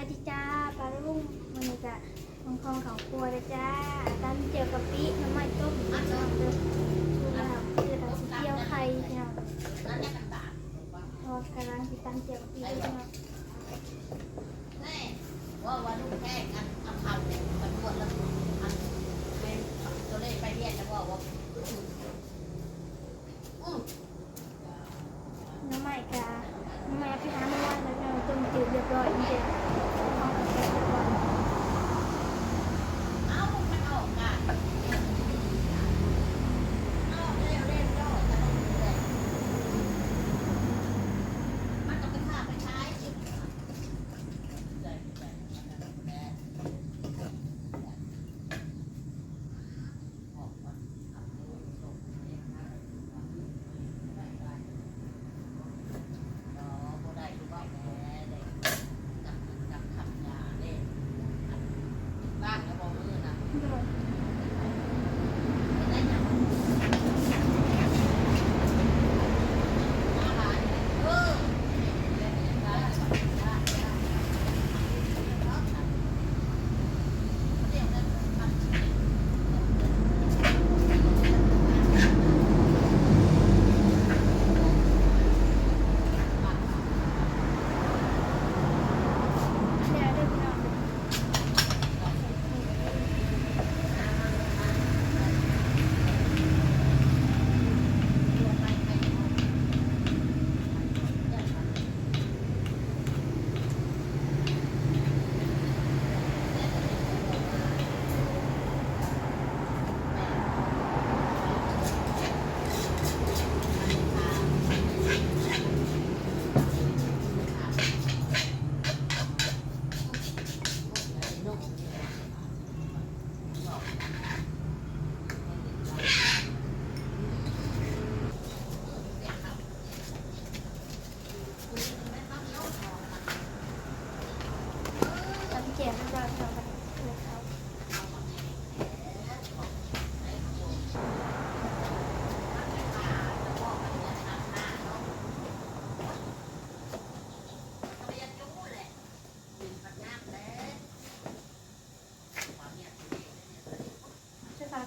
ายดีจ้าปลาลุงมันจะลงคองเขาครัวเลยจ้าตามเจียวกะปิน้ำมันต้มน้ำมันเดือดชูนะครับคือเราเจียวไข่พี่น้องทอดกระลังสิดตามเจียวกะปิด้วยน้องว่าวันลูกแค่กันทำเอาเข่ามันปวดแล้วอันเป็นตัวเลขไปเรียนแล้วว่าว่า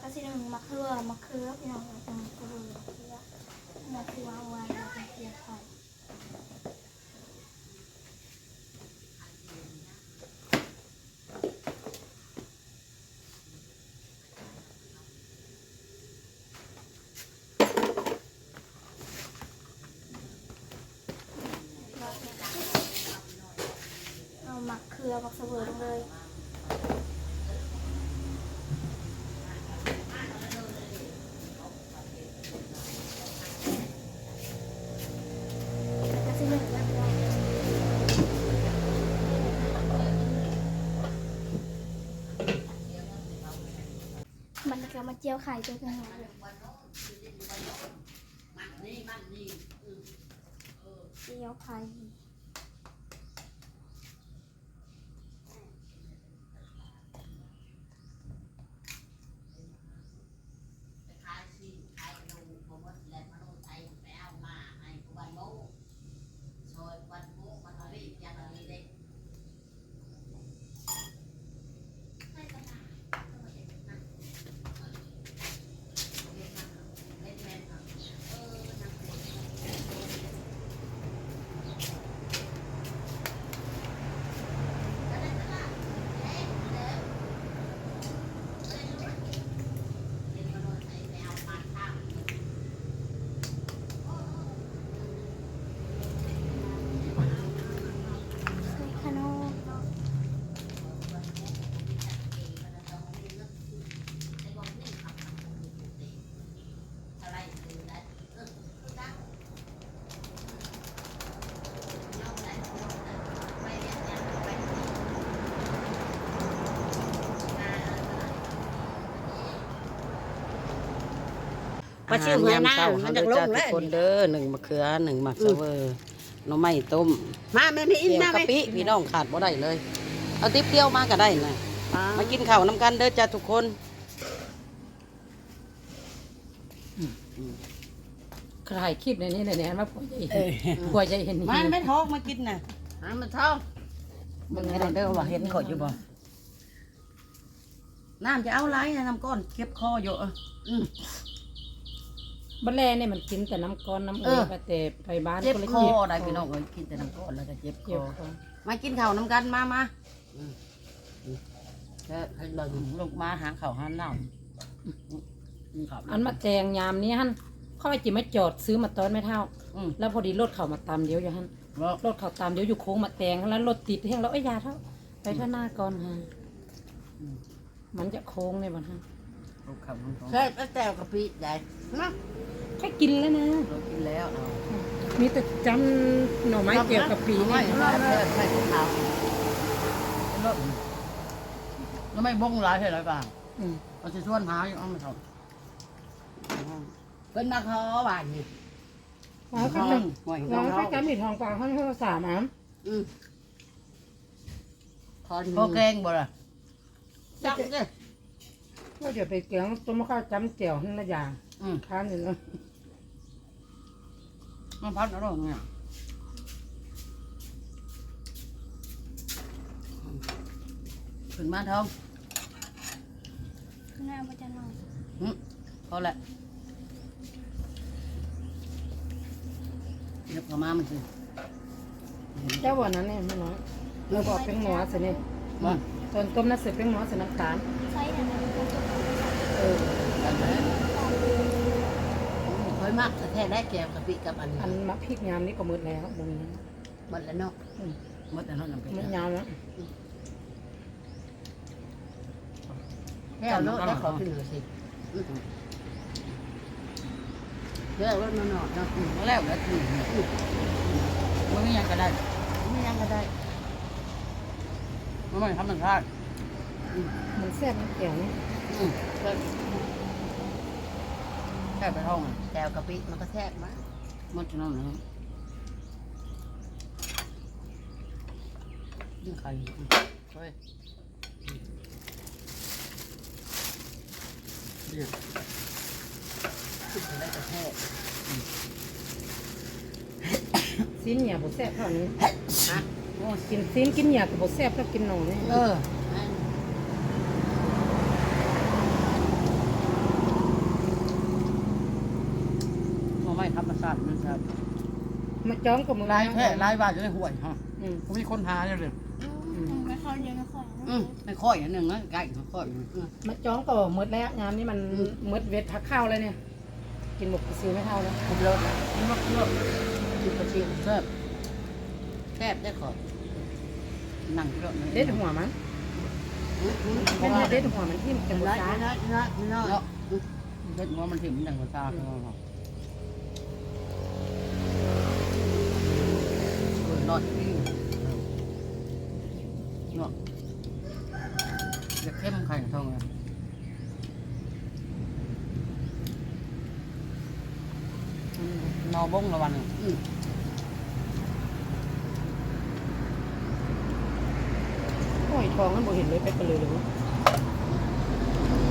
ก็สิหนึ่งมะเขือมะเขือพี่น้องเราจะมะเขือมะเขือมะเขือเอาไว้แล้วก็เจียวไข่เอามะเขือมะเสวยลงเลย ก็สิหนึ่งแล้วพี่น้อง มาเจียวไข่ตัวน้องเลยเจียวไข่ มาชื่อหัวหน้าอาหารยามมัเช้านเฮาจะเด้อลจ้างทุแล้กวคนเด้อหนึ่งมะเขือหนึ่งหมักเสเวอร์หน่อไม้ต้มมาแม่พี่อินเกี่ยวมาไหมกะปิพี่น้องขาดบ่ได้เลย เอาติ๊บเดียวมาก็ได้นะมากินข้าวน้ำกันเด้อจ้าทุกคนใครคลิปในนี้เนี่ยนะมาผัวใจเห็นผัวใจเห็นมาไม่ท้องมากินน่ะมามันท้องมึงให้ได้เด้อว่าเห็นข่อยอยู่บ่น้ำจะเอาไรนะน้ำก้อนเก็บคออยู่เอออืม บัดแลนี่มันกินแต่น้ำก้อนน้ำเอเอืออไปแต่ไปบ้านเจ็บก็เลยคอได้พี่น้องเอ้ยกินแต่น้ำก้อนแล้วก็เจ็บคเจ็บอ คอมากินข้าวน้ำกันมามาแค่ให้เบิ่งลูกมาหาข้าวหาน้ำกินข้าวอันมาแจงยามนี้ฮั่นเข้าไปจิมาจอดซื้อมาตอนไม่เท่า อืมแล้วพอดีรถเขามาตามเดียวอยู่ฮั่นแล้วรถเขาตามเดียวอยู่โค้งมาแตงแล้วรถติดแห้งแล้วเอ้ยอยาเท่าไปข้างหน้าก่อนฮะมันจะโค้งในบ้านฮะ ลูกข้าวน้ำก้อนแค่แต่แต่กะปิได้นะแค่กินแล้วนะ เรากินแล้วเอามีแต่จำหน่อไม้เกี่ยวกับปีไม่นี่ไม่ไม่ไม่ข้าวแล้วแล้วไม่บ้งหลายเท่าไหร่ป่ะอืมเราจะชวนหาอยู่เอ้อไม่ทเป็นมาขอบ้านนี่แล้วำก็ห่วยห่วยเราแค่จำมีทองปลาเขาให้เราสามอะอืมทอนพอแกงบ่ล่ะจักเด้ อว่าจะไปเกี่ยงต้มข้าวจำเจียวนั่นละอย่างอืมทานอยู่แล้วมันพัดอร่อยเนี่ยขึ้นมาท้องหน้าประจันนอนอืมพอละเดี๋ยวเข้ามามันสิเจ้าวันนั้นเนี่ยไม่น้อยเราบอกเป็นหมอสิเนี่ยมาตอนต้มน้ำเสร็จเป็นหมอใส่น้ำตาล ใช้เนี่ยมันจะจบ เออเคยมากแท้ได้แกงกะปิกับอันอันมะพริกยามนี้ก็หมืดแล้วบุญนี้หมดแล้วเนาะหมดแต่นั่นน่ะเป็นหมืดยามแล้วแค่เอารถได้ขอขึ้นหน่อยสิอืมเดี๋ยวเอารถมาหน่อยเนาะอืมมาแล้วแล้วอืมอืมมันไม่ยังก็ได้ไม่ยังก็ได้มันไม่ทำมันพลาดมันแซ่บมันเกี่ยวนี่ อืมแค่ไปห้องอะแกงกะปิมันก็แทบมากหมดที่นั่นนะครับนี่ใครอืมเฮ้ยเนี่ยขึ้นไปได้กระแทกซีนเหนียวบุแซ่บเท่านี้ฮะโอ้กินซีนกินเหนียวกับบุแซ่บแล้วกินหน่อนี่ เออ มันไม่ธรรมชาตินะครับ มาจ้องกับมือลายแท้ลายว่าจะได้ห่วยฮะอืมผมมีคนหาเนี่ยเลยไม่เข้าเยอะไม่ค่อยอืมไม่ค่อยอันหนึ่งนะไก่ไม่ค่อยอืมมาจ้องก็หมืดแล้วยามนี้มันหมืดเวทพักข้าวเลยเนี่ย กินหมกกระซิวไม่เท่าแล้วผมรถรถรถกินกะปิแซ่บแทบได้ขอนั่งเยอะเด็ดหัวมันอืมอืมเป็นไงเด็ดหัวมันที่มันจะหมดน้อยจ้าน้อยน้อยน้อยเนาะเด็ดหัวมันถิ่มดังกระชา กเลยเนาะเกินอยปีเนาะจะเข้มไข่ทองเลยนอบงละวันอืมโอ้ยทองมันบ่เห็นเลยไปกันเลยเลยวะ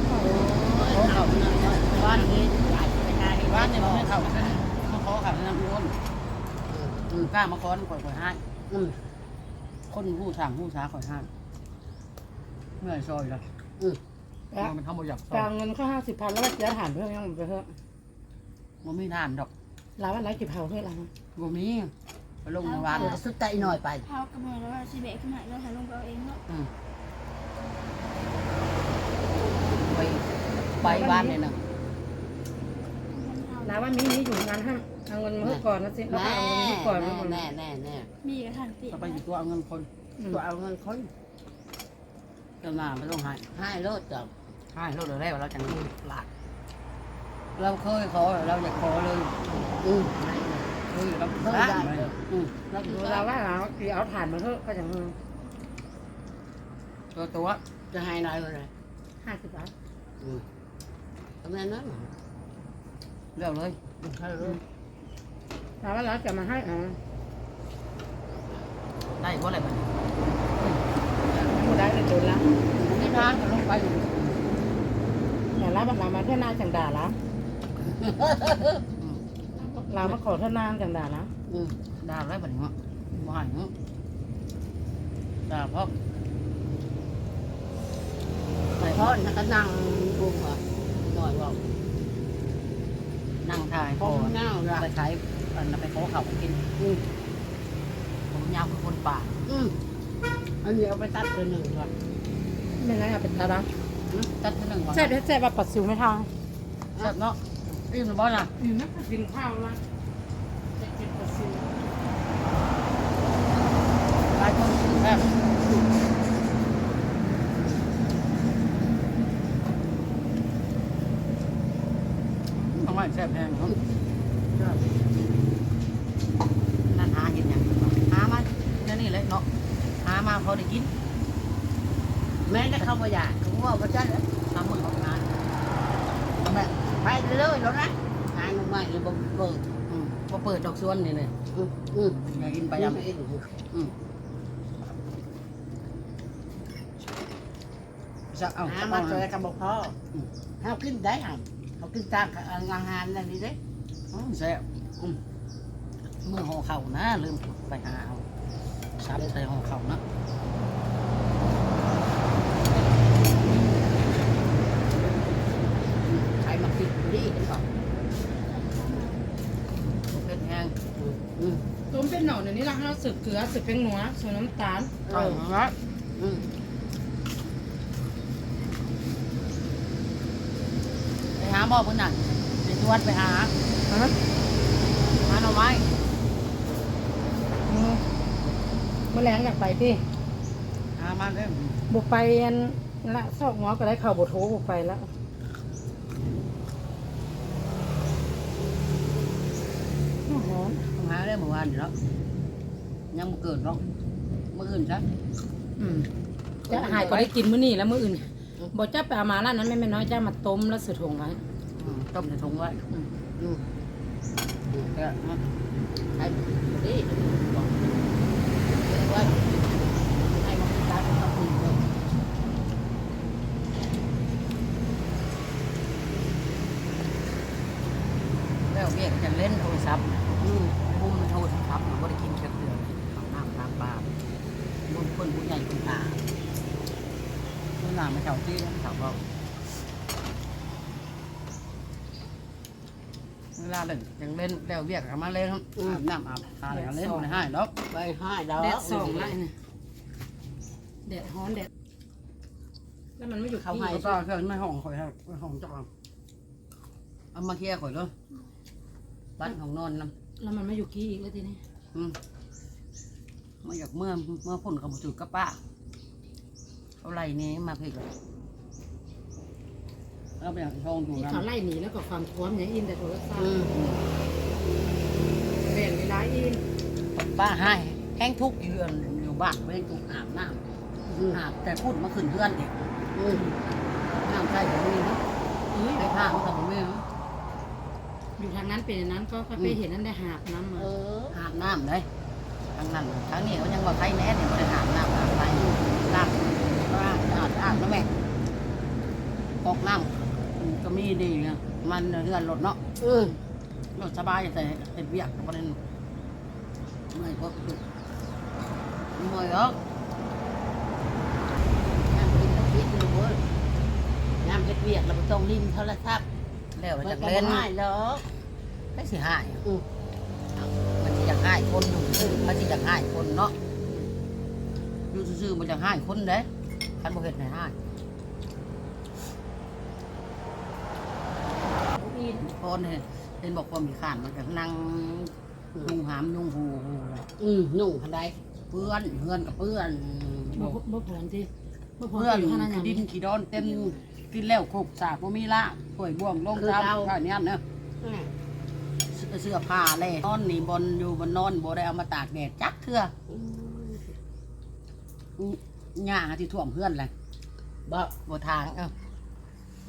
เอบ้านนี้ใหญ่ไปได้บ้านเนี่ยมันไม่เข้าเส้นมาขอขับน้ำอ้วน อืมกล้ามาขอนข่อยข่อยห้าอืมคนผู้สั่งผู้สาข่อยห้าเมื่อยซอยละอืมแล้วมันทำบ่อยากซอกลายงเงินแค่ห้าสิบพันแล้วว่าจะถานเพิ่มยังไปเพิ่มมันไม่ทานดอกร้านว่าไรกี่เผาเพื่อเราบ่มีไปลงในวันสุดใจหน่อยไปเท้ากระเมือแล้วสิเบะขึ้นมาแล้วถ่ายลงไปเอาเองเนาะอืมไปไปบ้านเนี่ยนะร้านว่ามีมีอยู่งานห้าม เอาเงินมาให้ก่อนนะสิเราแม่เอาเงินมาให้ก่อนมาก่อนแม่แม่แม่มีกระถางปีก็ไปอยู่ตัวเอาเงินคนอืมตัวเอาเงินคนจะมาไม่ต้องให้ให้รถจับให้เราเดี๋ยวแรกเราจะมีหลากเราเคยขอเราอยากขอเลยอืมเคยเราเคยได้ได้เลยอืมแล้วเราว่าเราเอาถ่านมาเพิ่มก็อย่างตัวตัวจะให้นายเลยห้าสิบบาทอืมทำไมนั้นเร็วเลยให้รถเราว่าเราจะมาให้อ่าได้เพราะอะไรมันไม่ได้เลยโดนละไม่ทานก็ลงไปแต่ร้านบัตรเรามาเท่านาจังด่าละอืมเรามาขอเท่านาจังด่าละอืมด่าอะไรแบบนี้บ่ให้เนาะจ้าเพราะไปพ่อนักก็นั่งปรุงอะหน่อยบอกนั่งถ่ายพ่อพ่อเงาละไปขาย อันนั้นไปขอเขากินอืมผมยาวคือคนป่าอืมอันนี้เอาไปตัดตัวหนึ่งก่อนไม่ไรเอาเป็นตาละตัดที่หนึ่งก่อนแซ่บแซ่บว่าปัดสิวไม่ทางแซ่บเนาะอิ่มหรือบ่ล่ะอยู่นักกินข้าวละจะกินปัดสิวหลายคนแซ่บทำไมแซ่บแพงครับนั่นหาเห็นอย่างหามานั่นนี่เลยเนาะ หามาพอได้กิน แม่ได้เข้ามาอยากเขาว่ามาจัดทำมือเขางานทำไมไปเลยแล้วนะหาหนุ่มใหม่เลยบ่เปิดอืมพอเปิดดอกสวนนี่เลยอืมอืมอยากกินไปไปยยังำอืมจะเอาหาเอามามาเจอกับบอกพ่อเขากินได้ห่ะเขากินตามอาหารอะไรนี่เด้อืมแซ่บอืมมือห่อเข่านะลืมไปหาเอาซับใส่ห่อเข่านะ ใครมากินดีกันก่อน เป็นแห้ง อืม ต้มเป็นหน่อเดี๋ยวนี้เราห้า สึกเกลือสึกเป็นหนัวส่วนน้ำตาลอร่อยมากอืมไปหาบ่อพุ่นน่ะไปชวนไปหาฮะหาหน่อไม้อืมเมื่อแรงอยากไปที่หามาเลยบุไปอันละซอกงอก็ได้เข่าวบทโถบุไปแล้วโอ้โหต้องหาได้เมื่อวานอยู่แล้ว ยังไม่เกิดหรอกเมื่ออื่นซะอืมจะหายก็ได้กินมื้อนี้แล้วมื้ออื่นบอกจ้าไปเอามาร้านนั้นไม่แม่น้อยจ้ามาต้มแล้วใส่ถุงไว้อืมต้มในถุงไว้อืมอืมก็เอาใครดีบอกว่าใครมากินตามเขาคุยเลย แล้วเรียกจะเล่นโทรศัพท์ อืม พุ่มโทษครับมันก็ได้กินแค่เดือนทำน้ำตามปลาบุญคนผู้ใหญ่คนตาเวลาไม่เท่าที่นะเท่าก็เวลาเล่นยัง เล่นแล้วเรียกเอามาเล่นอาบน้ำอาบทาอะไรเล่นไม่ให้หรอกไปให้ดอกแดดส่องละนี่แดดฮ้อนแดดแล้วมันไม่อยู่เขาที่ให้ก็เครื่องไม่ห้องข่อยให้ห้องเจ้าเอามาเคลียร์ข่อยเลยบ้านของนอนนำแล้วมันไม่อยู่ที่อีกแล้วทีนี้อืมมาอยากเมื่อเมื่อพ่นกับบุตรกับป้าเอาไรนี้มาเพื่อ เอาไปอย่างทองอยู่ที่นั่นเขาไล่หนีแล้วก็ความท้วมอย่างอินแต่โทรศัพท์อืมแบ่งเวลาอินป้าให้แห้งทุกข์อยู่อยู่บ้านไม่ได้ทุกข์อาบน้อืมำอาบแต่พูดมาขึ้นเพื่อนอีกอืมน้ำใส่ผมมีนะเอ้ยได้ผ้ามันกับผมมีนะอยู่ทางนั้นเป็นอย่างนั้นก็ก็ไปเห็นนั่นได้หาบน้ำมาเอออาบน้ำเลยทางนั้นทางนี้เขายังว่าใครแน่เนี่ยไม่ได้อาบน้ำอาบไปล้างล้างอาบอาบแล้วแม่กอกน้ำ ก็มีดีนะมันเรือนรถเนาะอืมรถสบายแต่เป็นเบียกประเด็นไม่ก็คือไม่หรอกน้ำกินต้องคิดเลยเว้ยน้ำเก็ดเวียกเราไม่ต้องลิ้นโทรศัพท์แล้วมันจากก็เล่นไม่หรอกได้สิหายอืมมันจะอยากหายคนอยู่มันจะอยากหายคนเนาะอยู่ซื่อๆมันจะหายคนเด้คันบ่เฮ็ดให้หาย คนเห็นเห็นบอกว่ามีขานมันก็นั่งยุงหามยุงหูหูเลยอืมนุ่งพันใดเพื่อนเพื่อนกับเพื่อนบ่บ่ผลที่บ่ผลเพื่อนอยู่ขนาดขี้นั้นดินขี้ดอนเต็มกินแล้วครบสากบ่มีละป่วยบ่วงลงตามข้าวนี้เนาะอืมเสื้อเสื้อผ้าเลยนอนนี่บนอยู่บนนอนบ่ได้เอามาตากแดดจักเทื่อหญ้าที่ท่วมเพื่อนเลยบ่บ่ทางเอ้า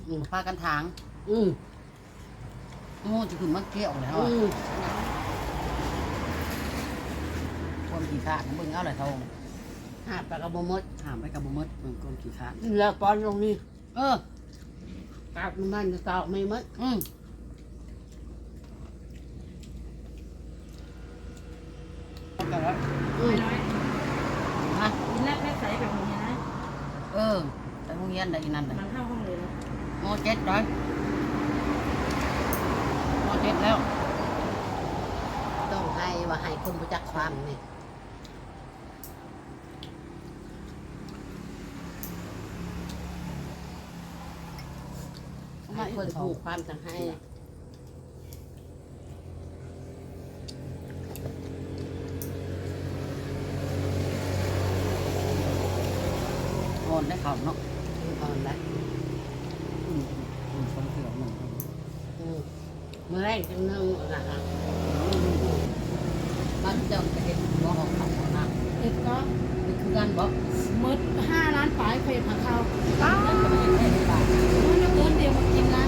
อืมพากันทาง อืม งูจะขึ้นมาเกี่ยวแล้วอือะมคนขี้ขาดนะเบิ่งเอาเลยทองหาปลากระบอกมดถามไปกับบ่หมดเบิ่งคนขี้ขาดแล้วปอนลงนี่เออตากมันจะตอกไม่มดอืมเอาไปแล้วอืมฮะนแรกแรกใส่แบบนี้นะเออไปโรงเรียนได้อีนั่นน่ะมันเข้าห้องเลยนะมเจ็ดร้อย มเจ็ดแล้ว ต้องให้ว่าให้คนรู้จักความนี่ให้คนผูกความจะให้อ่อนได้เขาเนาะ อ่อนแล้ว อืมอืมคนเถื่อนหนึ่ง อืมเมื่อ แรกจังนึงนะคะบ้านเจ้าจะเห็นว่าของเขาของน้ำเอ็ดก็นี่คือการบอกมืดห้าล้านปลายเคยผักเขาป้าก็ไม่ได้ในบ้านเอิ้นเดียวมากินนะ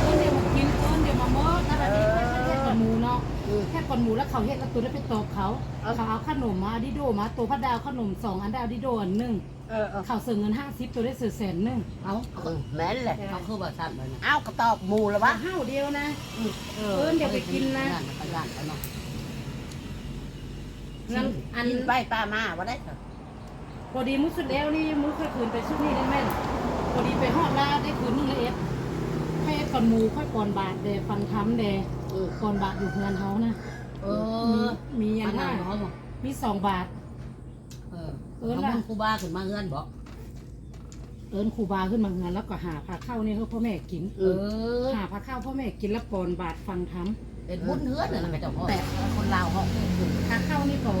เอิ้นเดียวมากินเอิ้นเดียวมาเมื่อถ้าแบบนี้แค่แค่ก่อนหมูเนาะแค่ก่อนหมูแล้วเขาเฮ็ดแล้วตัวได้ไปตอบเขาเขาเอาขนมมาดิโดมาตัวพัดดาวขนมสองอันดาวดิโดอันหนึ่ง เออเออเขาเสียเงินห้าสิบตัวได้เสียแสนหนึ่งเอาเออแม่นแหละเขาคือว่าสั้นเลยนะเอ้าวก็ตอบหมูแล้ววะห้าวเดียวนะเอเอิ้นเดี๋ยวไปกินนะนั่นไปย่านไปเนาะงั้นอันกินไปป้ามาว่าได้เถอะพอดีมุดสุดแล้วนี่มุดค่อยคืนไปชุดนี้ได้แม่นพอดีไปฮอดลาได้คืนนึงเลยเอฟให้เอฟก่อนหมูค่อยก่อนบาทเดฟันค้ำเดเออก่อนบาทอยู่เงินเขานะเอมีอมีอัอันนห้านั้นเขาบอกมีสองบาท เออเอิ้นเขาล่ะเป็นครูบาขึ้นมาเงื่อนบอกเอิ้นครูบาขึ้นมาเงินแล้วก็หาพาเข้าวนี่ให้พ่อแม่กินเออหาพาเข้าวพ่อแม่กินแล้วก่อนบาทฟังทเป็นบุญเฮือนน่ะนะแม่เจ้าพ่อแต่คนลาวเขาเป็นบุญำพาเข้าวนี่ก็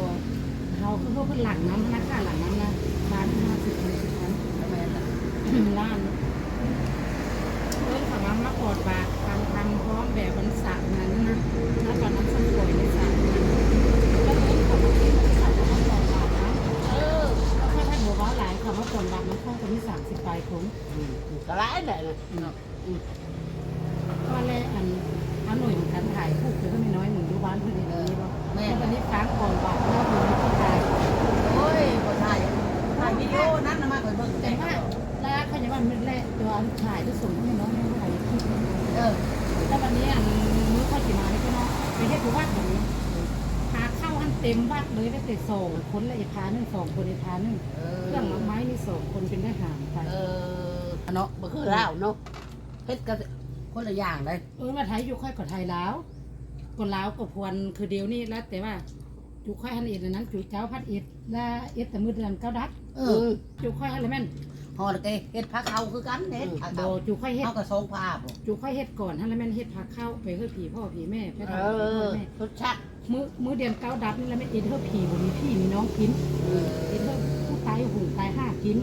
เขาคือพวกเพิ่นหลังน้ำนะค่าหลังน้ำนะบาทห้าสิบหกสิบพันแล้วแม่ล่ะล้านเอิ้นเขามามาก่อนบาทฟังทำพร้อมแบบวันสระนั้น ปลายคนอืมก็ร้ายแหละนะเนาะก็เลยอันอันหน่วยของการถ่ายผู้คือเขาไม่น้อยหนึ่งยุบ้านเพื่อนอย่างนี้ป่ะแม่แล้วตอนนี้ค้างก่อนบาทแล้วดูที่ถ่ายโอ้ยบ่ถ่ายถ่ายวิดีโอนั้นนะมาเคยเบิ่งแต่แต่ว่าแล้วเขาจะว่ามันแรกตัวอันถ่ายที่ส่งให้น้องไม่ถ่ายที่เออแล้ววันนี้อันมื้อข้าวจีมาให้พี่น้องไปเฮ็ดอยู่วัดอย่างนี้ พาเข้าอันเต็มวัดเลยได้แต่สองคนละอีกพาหนึ่งสองคนอีกพาหนึ่งเออเครื่องไม้มีสองคนเป็นได้หามไปเออเนาะบ่คือเล่าวเนาะเฮ็ดกันคนละอย่างเลยเออมาไทยอยู่ค่อยกับไทยแล้วคนลาวกับพวนคือเดียวนี่แล้วแต่ว่าจุค่อยหันเอ็ดอันนั้นจุเจ้าพัดเอ็ดและเอ็ดแต่มือเดือนเก้าดักเออือมจุค่อยหันเลยแม่นพอแล้วเกเฮ็ดผ้าเขาคือกันเฮ็ดผ้าโดเขาจุค่อยเฮ็ดเขาก็ทรงผ้าบ่จุค่อยเฮ็ดก่อนหันเลยแม่นเฮ็ดพาเข้าไปเฮือผีพ่อผีแม่ไปเอทำให้พ่ออแม่ทุกชัก มือมือเดือนเก้าดับนี่แล้วไม่เอ็ดเฮือผีบ่มีพี่มีน้องกินเออเอ็ดเฮือผู้ตายหูตายห้ากิน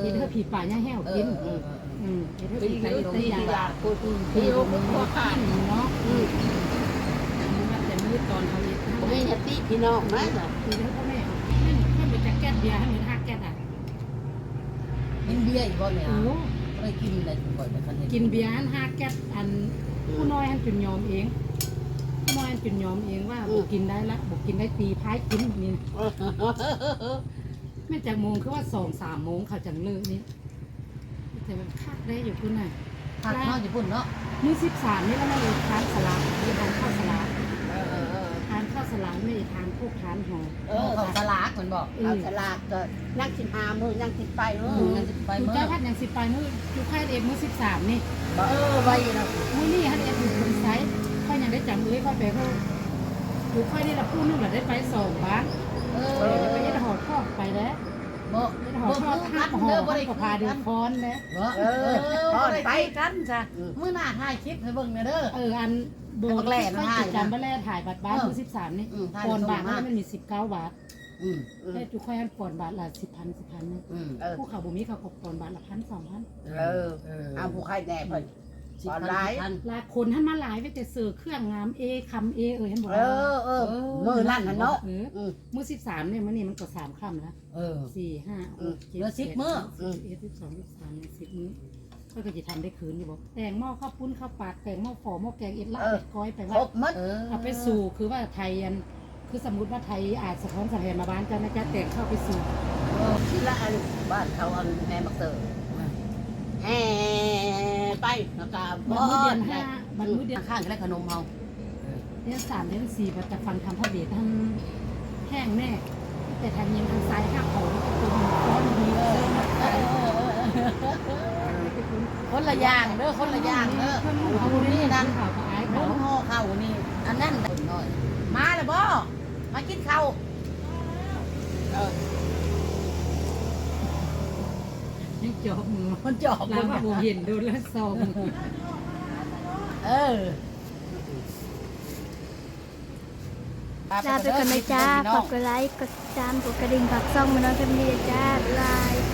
เอ็ดเฮือผีป่าย่าแห้วเอกิอนเอออืมเอ็ดเฮือปีผีนี้ตายปีตายที่ยาลาพูดพี่พี่ลูลูกกมันพ่อก็ขาขาดดเนาะอืมแต่มือตอนเขาเอ็ดบ่มีญาติพี่น้องนะน่ะคือให้พ่อแม่นั่นให้ไปจากแก๊สเบียร์ให้เหมือนห้าแก๊สอะกินเบียร์อีกบ่เนี่ยโอ้ก็ได้กินได้ก่อนไปคันเฮ็ดกินเบียร์อันห้าแก๊สอันผู้น้อยหันจุนยอมเอง ผู้น้อยหันจุนยอมเองว่าบอกกินได้ละบอกกินได้ตีพายกินนี่แม่จากโมงคือว่าสองสามโมงเขาจังเลิกนี่แต่มันคักได้อยู่คุณน่ะผักเนาะญี่ปุ่นเนาะมื้อสิบสามนี่แล้วมันเลยทานสลัดมีทานข้าวสลัดเออเออเออทานข้าวสลัดไม่ได้ทานพวกทานหอมเอเอออเขาสลากมันบอกเอาสลากก็นั่งสิหามือนั่งสิไปมือือมนั่นสิไปคือเมื่อเจ้าพัดอย่างสิบปลายมื้อจุค่ายเอ็มมื้อสิบสามนี่เออไว้นะมื้อนี่ฮันเอ็มอยู่คนไซส์ ค่อยยังได้จำเอ้ยค่อยไปเขาจุค่ายนี่ละพูดนึงละได้ไปสองบ้านเอเอออไปเอ็ดหอดทอไปแล้วบ่เอ็ดหอบ่ดทอดคือห้ากันหอเด้อบ่ได้ก็คือพาเดืกัอนคอนแล้วเนะเออบ่อได้ไปกันจ้ะมื้อหน้าถ่ายคลิปให้เบิ่งแน่เด้อ เอออันโบบักแหล่นะค่อยจะนะจำบักแล่ถ่ายบัตรบ้านเออมื้อสิบสามนี่อืมถ่ายก่อนบาทส่งมา มันมีสิบเก้าบาทอืมแต่จุค่อยอันก่อนบาทละสิบพันสิบพันนี่อืมเออผู้เขาบ่มีเขาก็ก่อนบาทละพันสองพัน เออเอาผู้ใครแน่เพิ่น สิบออนพัไลน์สิบพัน หลายคนท่านมาหลายไปแต่เสือเครื่องงามเอคำเอเออเห็นบอกเออเออมือนั่นน่ะเนาะเอออืมมื้อสิบสามเนี่ยมันนี่มันก็สามคำแล้วเออ สี่ห้าหกเจ็ดเหลือสิบมื้อ สิบเอ็ดสิบสองสิบสามสิบมื้อก็ก็จะทำได้คืนอยู่บอกแตงหม้อข้าวปุ้นข้าวปากแตงหม้อฝอหม้อแกงเอ็ดลาบเออเอ็ดก้อยไปคว่า รบหมดเออเอาไปสู่คือว่าไทยอันคือสมมติว่าไทยอาจสะท้อนสะแทนมาบ้านเจ้านะจ๊ะแต่งเข้าไปสู่ เออทีละอันบ้านเขาอันแม่บักเตอร์ แห่ไปแล้วก็บับ่นมื้อเดือนได้ห้าบันมื้อเดือนข้างๆก็ได้ขนมเฮาเดือนสามเดือนสี่บัดจะฟังทำพระเดชท่านแห้งแน่แต่ทางยังทางซ้ายหักของตัวมันก้อนดีเออมาเอขายอเออเออคนละอย่างเด้อคนละอย่างเด้อเอาเอานี่นี่นั่นั่นนข่าวขายรุ่เขานห่อข้าวนี่อันนั้นคนน้อยมาเลยบ่มากินข้าวเออ จอบมือคนจอบแล้ควนก็เห็นโดนแล้วซองเออลาไปก่อนนะจ้า ฝากกดไลค์ กดติดตาม กดกระดิ่งฝากซ่องมาน้องกันดีจ้าบ๊ายบาย